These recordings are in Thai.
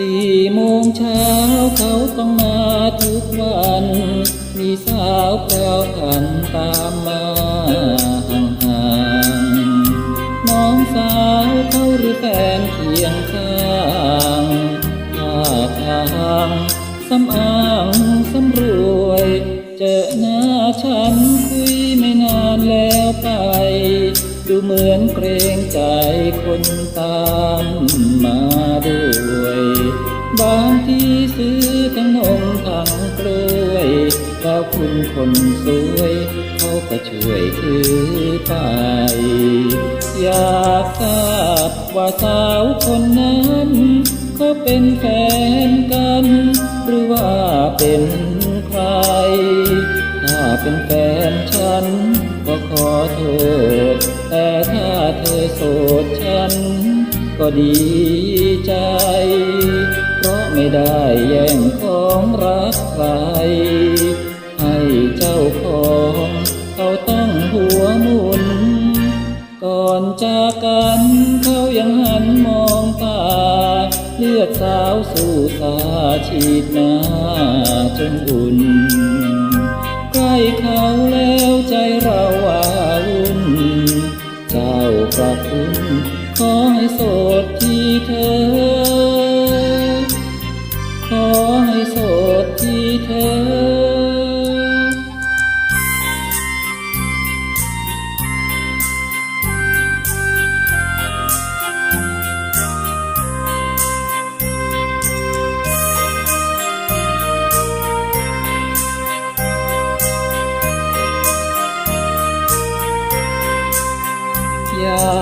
สี่โมงเช้าเขาต้องมาทุกวัน มีสาวแปลวพันตามมาห่างๆน้องสาวเขาหรือแฟนเคียงข้างท่าทางสำอางสำรวย เจอหน้าฉันคุยไม่นานแล้วไป ดูเหมือนเกรงใจคนตามมาด้วย บางทีซื้อทั้งนมทั้งกล้วยแล้วคุณคนสวย เขาก็ช่วยถือไป อยากทราบว่าสาวคนนั้นเขาเป็นแฟนกัน หรือว่าเป็นใคร เป็นแฟนฉันก็ขอโทษ แต่ถ้าเธอโสดฉัน ก็ดีใจ เพราะไม่ได้แย่งของรักใคร ให้เจ้าของเขาต้องหัวหมุน ก่อนจากกันเขายังหันมองตา เลือดสาวสู่ตาฉีดหน้าจนอุ่น เขาแล้วใจเราว่าวุ่นเจ้าพระคุณขอให้โสดที่เธอ ขอให้โส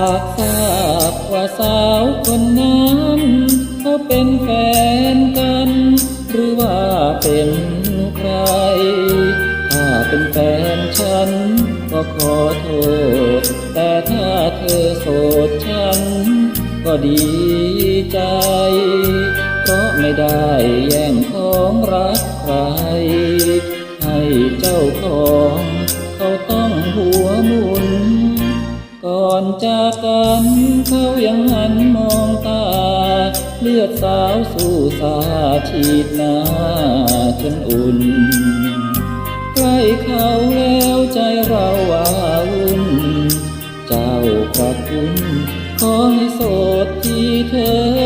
ากทราบว่าสาวคนนั้นเขาเป็นแฟนกัน หรือว่าเป็นใคร ถ้าเป็นแฟนฉัน ก็ขอโทษ แต่ถ้าเธอโสดฉัน ก็ดีใจ เพราะไม่ได้แย่งของรักใคร ให้เจ้าของ อนจากกันเขายังหันมองตา เลือดสาวสู่สาฉีดหน้าจนอุ่น ใกล้เขาแล้วใจเราว่าวุ่น เจ้าพระคุณขอให้โสดที่เธอ